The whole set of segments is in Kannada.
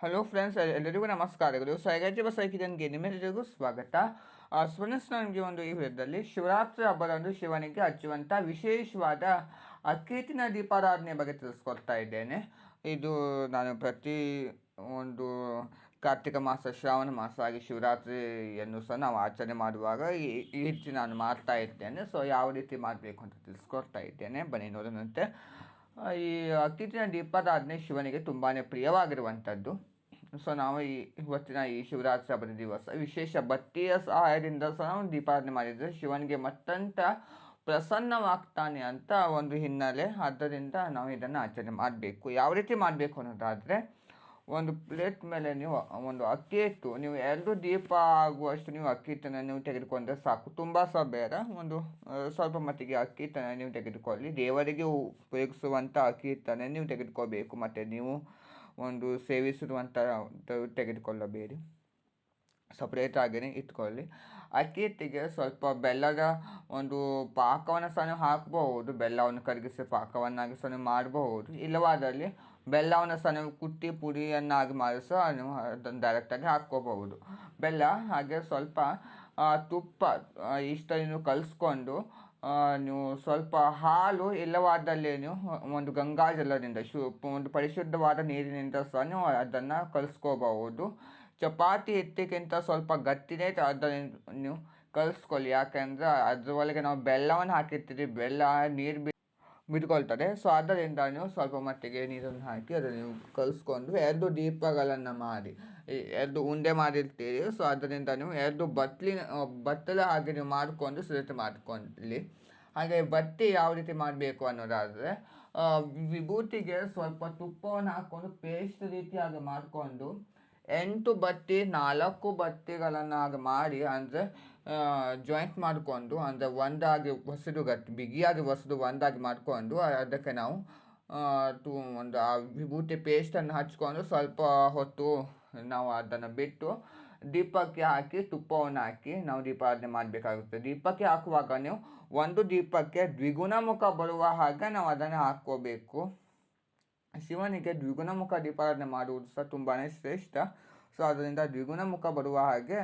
ಹಲೋ ಫ್ರೆಂಡ್ಸ್ ಎಲ್ಲರಿಗೂ ನಮಸ್ಕಾರಗಳು ಸೊ ಬಸ್ ಹಾಕಿದನಿಗೆ ನಿಮ್ಮೆಲ್ಲರಿಗೂ ಸ್ವಾಗತ. ಫ್ರೆಂಡ್ಸ್ ನನಗೆ ಒಂದು ಈ ವಿಧದಲ್ಲಿ ಶಿವರಾತ್ರಿ ಹಬ್ಬದಂದು ಶಿವನಿಗೆ ಹಚ್ಚುವಂಥ ವಿಶೇಷವಾದ ಅಕ್ಕೇತಿನ ದೀಪಾರಾಧನೆ ಬಗ್ಗೆ ತಿಳಿಸ್ಕೊಡ್ತಾ ಇದ್ದೇನೆ. ಇದು ನಾನು ಪ್ರತಿ ಒಂದು ಕಾರ್ತಿಕ ಮಾಸ, ಶ್ರಾವಣ ಮಾಸ ಆಗಿ ಶಿವರಾತ್ರಿಯನ್ನು ಸಹ ನಾವು ಆಚರಣೆ ಮಾಡುವಾಗ ಈ ರೀತಿ ನಾನು ಮಾಡ್ತಾ ಇದ್ದೇನೆ ಸೊ ಯಾವ ರೀತಿ ಮಾಡಬೇಕು ಅಂತ ತಿಳಿಸ್ಕೊಡ್ತಾ ಇದ್ದೇನೆ. ಬನ್ನಿ ನೋಡೋಣಂತೆ. ಈ ಅತ್ಯುತ್ತಿನ ದೀಪಾರಾಧನೆ ಶಿವನಿಗೆ ತುಂಬಾ ಪ್ರಿಯವಾಗಿರುವಂಥದ್ದು. ಸೊ ನಾವು ಈ ಇವತ್ತಿನ ಈ ಶಿವರಾತ್ರಿ ಹಬ್ಬದ ದಿವಸ, ವಿಶೇಷ ಬತ್ತಿಯ ಸಹಾಯದಿಂದ ಸಹ ನಾವು ದೀಪಾರಾಧನೆ ಮಾಡಿದರೆ ಶಿವನಿಗೆ ಮತ್ತಂತ ಪ್ರಸನ್ನವಾಗ್ತಾನೆ ಅಂತ ಒಂದು ಹಿನ್ನೆಲೆ. ಆದ್ದರಿಂದ ನಾವು ಇದನ್ನು ಆಚರಣೆ ಮಾಡಬೇಕು. ಯಾವ ರೀತಿ ಮಾಡಬೇಕು ಅನ್ನೋದಾದರೆ ಒಂದು ಪ್ಲೇಟ್ ಮೇಲೆ ನೀವು, ಒಂದು ಅಕ್ಕಿ ಇಟ್ಟು, ನೀವು ಎರಡು ದೀಪ ಆಗುವಷ್ಟು ನೀವು ಅಕ್ಕಿ ಹಿಟ್ಟನ್ನು ನೀವು ತೆಗೆದುಕೊಂಡ್ರೆ ಸಾಕು. ತುಂಬ ಸಹ ಬೇಡ. ಒಂದು ಸ್ವಲ್ಪ ಮಟ್ಟಿಗೆ ಅಕ್ಕಿ ಹಿಟ್ಟನ್ನು ನೀವು ತೆಗೆದುಕೊಳ್ಳಿ. ದೇವರಿಗೆ ಉಪಯೋಗಿಸುವಂಥ ಅಕ್ಕಿ ಹಿಟ್ಟನ್ನು ನೀವು ತೆಗೆದುಕೋಬೇಕು ಮತ್ತು ನೀವು ಒಂದು ಸೇವಿಸುವಂಥ ತೆಗೆದುಕೊಳ್ಳಬೇಡಿ. ಸಪ್ರೇಟ್ ಆಗಿನೇ ಇಟ್ಕೊಳ್ಳಿ. ಅಕ್ಕಿ ಹಿಟ್ಟಿಗೆ ಸ್ವಲ್ಪ ಬೆಲ್ಲದ ಒಂದು ಪಾಕವನ್ನು ಸಹ ನೀವು ಹಾಕಬಹುದು. ಬೆಲ್ಲವನ್ನು ಕರಗಿಸಿ ಪಾಕವನ್ನಾಗಿ ಸಹ ನೀವು ಮಾಡಬಹುದು. ಇಲ್ಲವಾದಲ್ಲಿ ಬೆಲ್ಲವನ್ನು ಸಹ ನೀವು ಕುಟ್ಟಿ ಪುಡಿಯನ್ನಾಗಿ ಮಾಡಿ ಸಹ ನೀವು ಅದನ್ನು ಡೈರೆಕ್ಟಾಗಿ ಹಾಕ್ಕೋಬಹುದು. ಬೆಲ್ಲ ಹಾಗೆ ಸ್ವಲ್ಪ ತುಪ್ಪ ಇಷ್ಟ ನೀವು ಕಲಿಸ್ಕೊಂಡು ನೀವು ಸ್ವಲ್ಪ ಹಾಲು ಇಲ್ಲವಾದಲ್ಲಿ ನೀವು ಒಂದು ಗಂಗಾಜಲದಿಂದ ಶು, ಒಂದು ಪರಿಶುದ್ಧವಾದ ನೀರಿನಿಂದ ಸಹ ನೀವು ಅದನ್ನು ಕಲಿಸ್ಕೋಬಹುದು. ಚಪಾತಿ ಹಿಟ್ಟಿಗಿಂತ ಸ್ವಲ್ಪ ಗಟ್ಟಿನೇ ಅದನ್ನು ನೀವು ಕಲಿಸ್ಕೊಳ್ಳಿ. ಯಾಕೆಂದರೆ ಅದ್ರ ಒಳಗೆ ನಾವು ಬೆಲ್ಲವನ್ನು ಹಾಕಿರ್ತೀರಿ ಬೆಲ್ಲ, ನೀರು ಬಿ ಬಿಟ್ಕೊಳ್ತದೆ ಸೊ ಅದರಿಂದ ನೀವು ಸ್ವಲ್ಪ ಮಟ್ಟಿಗೆ ನೀರನ್ನು ಹಾಕಿ ಅದನ್ನು ನೀವು ಕಲಿಸ್ಕೊಂಡು ಎರಡು ದೀಪಗಳನ್ನು ಮಾಡಿ ಎರಡು ಉಂಡೆ ಮಾಡಿರ್ತೀರಿ. ಸೊ ಅದರಿಂದ ನೀವು ಎರಡು ಬಟ್ಲಿ ಬತ್ತಲ ಹಾಗೆ ನೀವು ಮಾಡಿಕೊಂಡು ಸಿದ್ಧತೆ ಮಾಡಿಕೊಳ್ಳಿ. ಹಾಗೆ ಬತ್ತಿ ಯಾವ ರೀತಿ ಮಾಡಬೇಕು ಅನ್ನೋದಾದರೆ ವಿಭೂತಿಗೆ ಸ್ವಲ್ಪ ತುಪ್ಪವನ್ನು ಹಾಕ್ಕೊಂಡು ಪೇಸ್ಟ್ ರೀತಿಯಾಗಿ ಮಾಡಿಕೊಂಡು ಎಂಟು ಬತ್ತಿ, ನಾಲ್ಕು ಬತ್ತಿಗಳನ್ನಾಗಿ ಮಾಡಿ, ಅಂದರೆ ಜಾಯಿಂಟ್ ಮಾಡಿಕೊಂಡು, ಅಂದರೆ ಒಂದಾಗಿ ಹೊಸದು ಗಟ್ಟಿ, ಬಿಗಿಯಾಗಿ ಹೊಸದು ಒಂದಾಗಿ ಮಾಡಿಕೊಂಡು, ಅದಕ್ಕೆ ನಾವು ಟು ಒಂದು ಆ ವಿಭೂತಿ ಪೇಸ್ಟನ್ನು ಹಚ್ಕೊಂಡು ಸ್ವಲ್ಪ ಹೊತ್ತು ನಾವು ಅದನ್ನು ಬಿಟ್ಟು ದೀಪಕ್ಕೆ ಹಾಕಿ, ತುಪ್ಪವನ್ನು ಹಾಕಿ ನಾವು ದೀಪಾರಾಧನೆ ಮಾಡಬೇಕಾಗುತ್ತೆ. ದೀಪಕ್ಕೆ ಹಾಕುವಾಗ ನೀವು ಒಂದು ದೀಪಕ್ಕೆ ದ್ವಿಗುಣ ಮುಖ ಬರುವ ಹಾಗೆ ನಾವು ಅದನ್ನು ಹಾಕ್ಕೋಬೇಕು. ಶಿವನಿಗೆ ದ್ವಿಗುಣಮುಖ ದೀಪಾರಾಧನೆ ಮಾಡುವುದು ಸಹ ತುಂಬಾ ಶ್ರೇಷ್ಠ. ಸೊ ಅದರಿಂದ ದ್ವಿಗುಣಮುಖ ಬರುವ ಹಾಗೆ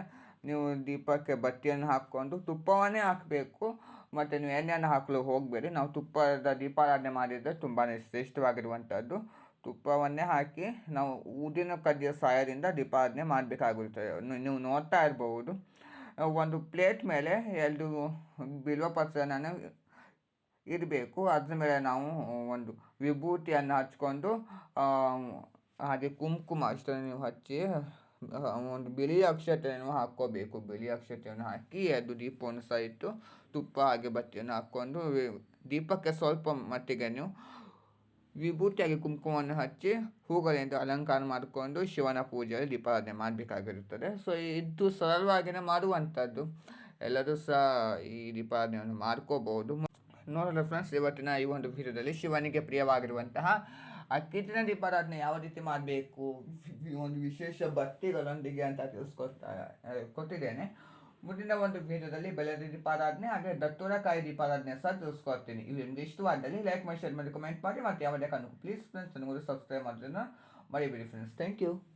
ನೀವು ದೀಪಕ್ಕೆ ಬತ್ತಿಯನ್ನು ಹಾಕ್ಕೊಂಡು ತುಪ್ಪವನ್ನೇ ಹಾಕಬೇಕು. ಮತ್ತು ನೀವು ಎಣ್ಣೆಯನ್ನು ಹಾಕಲು ಹೋಗಬೇಡಿ. ನಾವು ತುಪ್ಪದ ದೀಪಾರಾಧನೆ ಮಾಡಿದರೆ ತುಂಬಾ ಶ್ರೇಷ್ಠವಾಗಿರುವಂಥದ್ದು. ತುಪ್ಪವನ್ನೇ ಹಾಕಿ ನಾವು ಊದಿನ ಕಡ್ಡಿಯ ಸಹಾಯದಿಂದ ದೀಪಾರಾಧನೆ ಮಾಡಬೇಕಾಗಿರುತ್ತದೆ ನೀವು ನೋಡ್ತಾ ಇರಬಹುದು ಒಂದು ಪ್ಲೇಟ್ ಮೇಲೆ ಎರಡು ಬಿಲ್ವ ಪತ್ರನ ಇರಬೇಕು. ಅದ್ರ ಮೇಲೆ ನಾವು ಒಂದು ವಿಭೂತಿಯನ್ನು ಹಚ್ಕೊಂಡು ಹಾಗೆ ಕುಂಕುಮ ಇಷ್ಟನ್ನು ನೀವು ಹಚ್ಚಿ ಒಂದು ಬಿಳಿ ಅಕ್ಷತೆಯನ್ನು ಹಾಕ್ಕೋಬೇಕು. ಬಿಳಿ ಅಕ್ಷತೆಯನ್ನು ಹಾಕಿ, ಅದು ದೀಪವನ್ನು ಸಹ ಇಟ್ಟು, ತುಪ್ಪ ಹಾಗೆ ಬತ್ತಿಯನ್ನು ಹಾಕ್ಕೊಂಡು ದೀಪಕ್ಕೆ ಸ್ವಲ್ಪ ಮಟ್ಟಿಗೆ ನೀವು ವಿಭೂತಿಯಾಗಿ ಕುಂಕುಮವನ್ನು ಹಚ್ಚಿ, ಹೂಗಳಿಂದ ಅಲಂಕಾರ ಮಾಡಿಕೊಂಡು ಶಿವನ ಪೂಜೆಯಲ್ಲಿ ದೀಪಾರಾಧನೆ ಮಾಡಬೇಕಾಗಿರುತ್ತದೆ. ಸೊ ಇದು ಸರಳವಾಗಿಯೇ ಮಾಡುವಂಥದ್ದು. ಎಲ್ಲರೂ ಸಹ ಈ ದೀಪಾರಾಧನೆಯನ್ನು ಮಾಡ್ಕೋಬಹುದು. ನೋಡಲು ಫ್ರೆಂಡ್ಸ್ ಇವತ್ತಿನ ಈ ಒಂದು ವಿಡಿಯೋದಲ್ಲಿ ಶಿವನಿಗೆ ಪ್ರಿಯವಾಗಿರುವಂತಹ ಆ ಅಕ್ಕಿಟ್ಟಿನ ದೀಪಾರಾಧನೆ ಯಾವ ರೀತಿ ಮಾಡಬೇಕು ಒಂದು ವಿಶೇಷ ಭಕ್ತಿಗಳೊಂದಿಗೆ ಅಂತ ತಿಳಿಸ್ಕೊಡ್ತಾ ಕೊಟ್ಟಿದ್ದೇನೆ. ಮುಂದಿನ ಒಂದು ವಿಡಿಯೋದಲ್ಲಿ ಬೆಳೆದ ದೀಪಾರಾಧನೆ ಹಾಗೆ ದತ್ತೂರಕಾಯಿ ದೀಪಾರಾಧನೆ ಸಹ ತಿಳಿಸ್ಕೊಡ್ತೀನಿ. ಇವು ನಿಮಗೆ ಇಷ್ಟವಾದಲ್ಲಿ ಲೈಕ್ ಮಾಡಿ ಶೇರ್ ಮಾಡಿ ಕಮೆಂಟ್ ಮಾಡಿ ಮತ್ತು ಯಾವುದೇ ಕಾರಣಕ್ಕೂ ಪ್ಲೀಸ್ ಫ್ರೆಂಡ್ಸ್ ನನಗೂ ಸಬ್ಸ್ಕ್ರೈಬ್ ಮಾಡೋದನ್ನು ಮರಿಬೇಡಿ ಫ್ರೆಂಡ್ಸ್ ಥ್ಯಾಂಕ್ ಯು